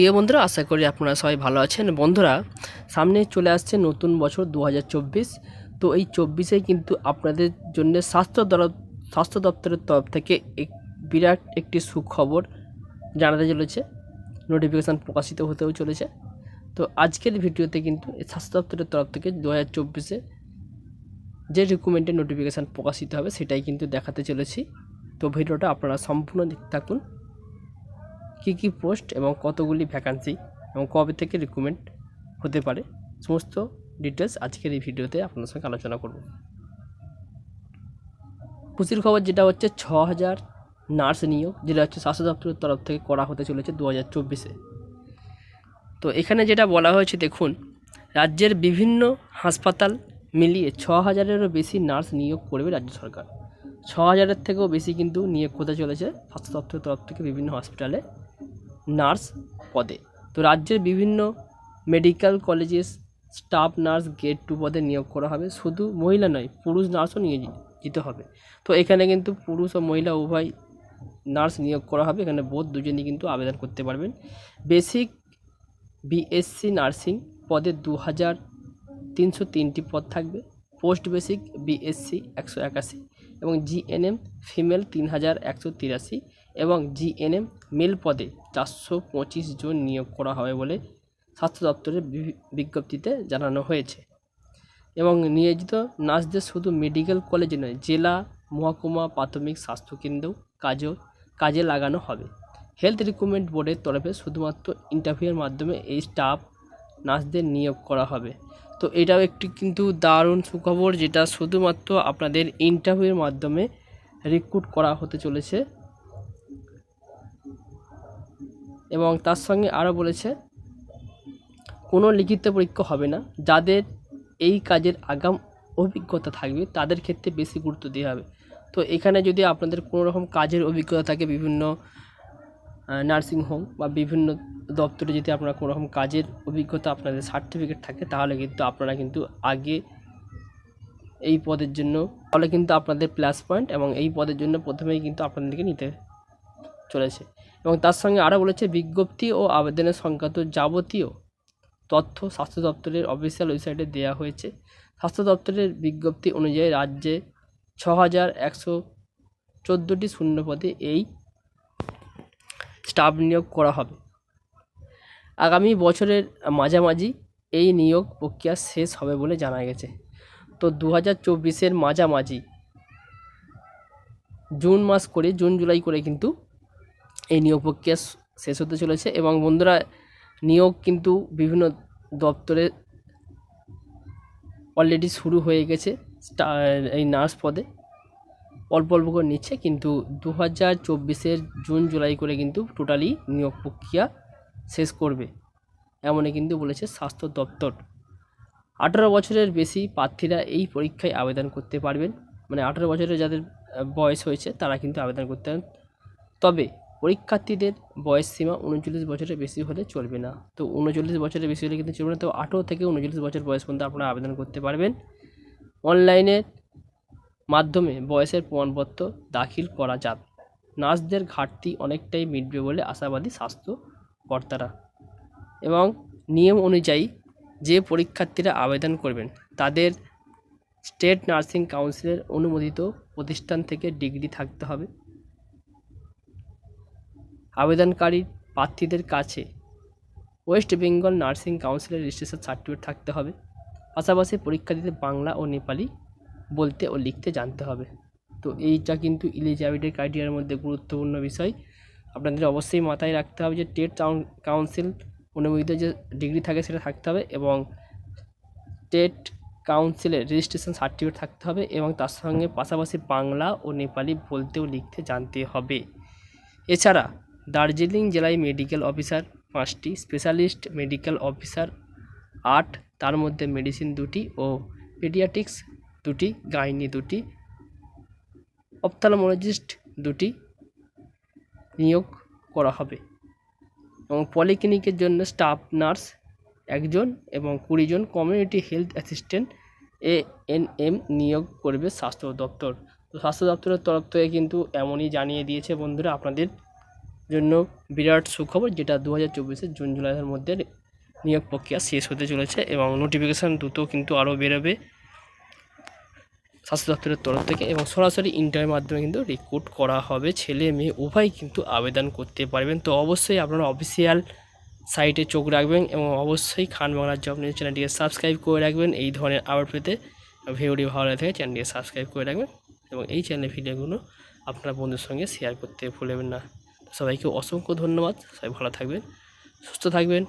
প্রিয় বন্ধুরা, আশা করি আপনারা সবাই ভালো আছেন। বন্ধুরা, সামনে চলে আসছে নতুন বছর দু হাজার চব্বিশ। তো এই চব্বিশে কিন্তু আপনাদের জন্য স্বাস্থ্য দর, স্বাস্থ্য দপ্তরের তরফ থেকে এক, বিরাট একটি সুখবর জানাতে চলেছে। নোটিফিকেশান প্রকাশিত হতেও চলেছে। তো আজকের ভিডিওতে কিন্তু স্বাস্থ্য দপ্তরের তরফ থেকে দু হাজার চব্বিশে যে রিকুমেন্টের নোটিফিকেশান প্রকাশিত হবে, সেটাই কিন্তু দেখাতে চলেছি। তো ভিডিওটা আপনারা সম্পূর্ণ দেখতে থাকুন। কী কী পোস্ট এবং কতগুলি ভ্যাকান্সি এবং কবে থেকে রিক্রুটমেন্ট হতে পারে, সমস্ত ডিটেলস আজকের এই ভিডিওতে আপনার সঙ্গে আলোচনা করব। খুশির খবর যেটা হচ্ছে ছ হাজার নার্স নিয়োগ, যেটা হচ্ছে স্বাস্থ্য দপ্তরের তরফ থেকে করা হতে চলেছে দু হাজার চব্বিশে। তো এখানে যেটা বলা হয়েছে, দেখুন, রাজ্যের বিভিন্ন হাসপাতাল মিলিয়ে ছ হাজারেরও বেশি নার্স নিয়োগ করবে রাজ্য সরকার। ছ হাজারের থেকেও বেশি কিন্তু নিয়োগ করতে চলেছে স্বাস্থ্য দপ্তরের তরফ থেকে বিভিন্ন হসপিটালে নার্স পদে। তো রাজ্যের বিভিন্ন মেডিকেল কলেজে স্টাফ নার্স গেট টু পদে নিয়োগ করা হবে। শুধু মহিলা নয়, পুরুষ নার্সও নিয়ে যেতে হবে। তো এখানে কিন্তু পুরুষ ও মহিলা উভয় নার্স নিয়োগ করা হবে। এখানে বোধ দুজনই কিন্তু আবেদন করতে পারবেন। বেসিক বিএসসি নার্সিং পদে দু হাজার তিনশো তিনটি পদ থাকবে। পোস্ট বেসিক বিএসসি একশো একাশি। এবং জিএনএম ফিমেল তিন হাজার একশো তিরাশি এবং জিএনএম মেল পদে চারশো পঁচিশ জন নিয়োগ করা হবে বলে স্বাস্থ্য দপ্তরের বিজ্ঞপ্তিতে জানানো হয়েছে। এবং নিয়োজিত নার্সদের শুধু মেডিকেল কলেজে নয়, জেলা, মহকুমা, প্রাথমিক স্বাস্থ্যকেন্দ্রেও কাজও কাজে লাগানো হবে। হেলথ রিক্রুটমেন্ট বোর্ডের তরফে শুধুমাত্র ইন্টারভিউয়ের মাধ্যমে এই স্টাফ নার্সদের নিয়োগ করা হবে। তো এটাও একটি কিন্তু দারুণ সুখবর যেটা শুধুমাত্র আপনাদের ইন্টারভিউয়ের মাধ্যমে রিক্রুট করা হতে চলেছে। এবং তার সঙ্গে আরও বলেছে, কোনো লিখিত পরীক্ষা হবে না। যাদের এই কাজের আগাম অভিজ্ঞতা থাকবে, তাদের ক্ষেত্রে বেশি গুরুত্ব দেওয়া হবে। তো এখানে যদি আপনাদের কোনো রকম কাজের অভিজ্ঞতা থাকে বিভিন্ন নার্সিং হোম বা বিভিন্ন দপ্তরে যদি আপনার কোনো রকম কাজের অভিজ্ঞতা আপনাদের সার্টিফিকেট থাকে, তাহলে কিন্তু আপনারা কিন্তু আগে এই পদের জন্য, তাহলে কিন্তু আপনাদের প্লাস পয়েন্ট এবং এই পদের জন্য প্রথমেই কিন্তু আপনাদেরকে নিতে চলেছে। এবং তার সঙ্গে আরও বলেছে, বিজ্ঞপ্তি ও আবেদনের সংক্রান্ত যাবতীয় তথ্য স্বাস্থ্য দপ্তরের অফিসিয়াল ওয়েবসাইটে দেওয়া হয়েছে। স্বাস্থ্য দপ্তরের বিজ্ঞপ্তি অনুযায়ী রাজ্যে ছ হাজার একশো চোদ্দোটি শূন্য পদে এই স্টাফ নিয়োগ করা হবে। আগামী বছরের মাঝামাঝি এই নিয়োগ প্রক্রিয়া শেষ হবে বলে জানা গেছে। তো দু হাজার চব্বিশের মাঝামাঝি জুন মাস করে, জুন, জুলাই করে কিন্তু এই নিয়োগ প্রক্রিয়া শেষ হতে চলেছে এবং বন্ধুরা, নিয়োগ কিন্তু বিভিন্ন দপ্তরে অলরেডি শুরু হয়ে গেছে এই নার্স পদে। অল্প অল্প করে নিচ্ছে, কিন্তু দু হাজার চব্বিশের জুন, জুলাই করে কিন্তু টোটালি নিয়োগ প্রক্রিয়া শেষ করবে। এমনই কিন্তু বলেছে স্বাস্থ্য দপ্তর। আঠারো বছরের বেশি প্রার্থীরা এই পরীক্ষায় আবেদন করতে পারবেন। মানে আঠারো বছরের যাদের বয়স হয়েছে, তারা কিন্তু আবেদন করতে পারেন তবে পরীক্ষার্থীদের বয়স সীমা উনচল্লিশ বছরের বেশি হলে চলবে না। তো উনচল্লিশ বছরের বেশি হলে কিন্তু চলবে না। তো আঠেরো থেকে উনচল্লিশ বছর বয়স পর্যন্ত আপনারা আবেদন করতে পারবেন। অনলাইনের মাধ্যমে বয়সের প্রমাণপত্র দাখিল করা যাবে নার্সদের ঘাটতি অনেকটাই মিটবে বলে আশাবাদী স্বাস্থ্য কর্তারা এবং নিয়ম অনুযায়ী যে পরীক্ষার্থীরা আবেদন করবেন, তাদের স্টেট নার্সিং কাউন্সিলের অনুমোদিত প্রতিষ্ঠান থেকে ডিগ্রি থাকতে হবে। আবেদনকারী প্রার্থীদের কাছে ওয়েস্ট বেঙ্গল নার্সিং কাউন্সিলের রেজিস্ট্রেশন সার্টিফিকেট থাকতে হবে। পাশাপাশি পরীক্ষার্থীদের বাংলা ও নেপালি বলতে ও লিখতে জানতে হবে। তো এইটা কিন্তু ইলিজিবিলিটি ক্রাইটেরিয়ার মধ্যে গুরুত্বপূর্ণ বিষয়। আপনাদের অবশ্যই মাথায় রাখতে হবে যে টেট কাউন্সিল অনুমোদিত যে ডিগ্রি থাকে সেটা থাকতে হবে এবং টেট কাউন্সিলের রেজিস্ট্রেশন সার্টিফিকেট থাকতে হবে এবং তার সঙ্গে পাশাপাশি বাংলা ও নেপালি বলতে ও লিখতে জানতে হবে। এছাড়া দার্জিলিং জেলায় মেডিকেল অফিসার পাঁচটি, স্পেশালিস্ট মেডিকেল অফিসার আট, তার মধ্যে মেডিসিন দুটি ও পেডিয়াটিক্স দুটি, গাইনি দুটি, অপথালমোলজিস্ট দুটি নিয়োগ করা হবে এবং পলিক্লিনিকের জন্য স্টাফ নার্স একজন এবং কুড়িজন community health assistant A N M নিয়োগ করবে স্বাস্থ্য দপ্তর। তো স্বাস্থ্য দপ্তরের তরফ থেকে কিন্তু এমনই জানিয়ে দিয়েছে বন্ধুরা আপনাদের জন্য বিরাট সুখবর, যেটা দু হাজার চব্বিশের জুন জুলাইয়ের মধ্যে নিয়োগ প্রক্রিয়া শেষ হতে চলেছে এবং নোটিফিকেশান দ্রুত কিন্তু আরও বেরোবে। স্বাস্থ্য দপ্তরের তরফ থেকে এবং সরাসরি ইন্টারভিউর মাধ্যমে কিন্তু রিক্রুট করা হবে ছেলে মেয়ে, উভয় কিন্তু আবেদন করতে পারবেন। তো অবশ্যই আপনারা অফিসিয়াল সাইটে চোখ রাখবেন এবং অবশ্যই খান বাংলার জব নিউজ চ্যানেলটিকে সাবস্ক্রাইব করে রাখবেন। এই ধরনের আপডেট পেতে ভিডিওটি ভালো লাগে থাকে চ্যানেলটিকে সাবস্ক্রাইব করে রাখবেন এবং এই চ্যানেলের ভিডিওগুলো আপনার বন্ধুর সঙ্গে শেয়ার করতে ভুলবেন না। সবাইকে অসংখ্য ধন্যবাদ। সবাই ভালো থাকবেন, সুস্থ থাকবেন।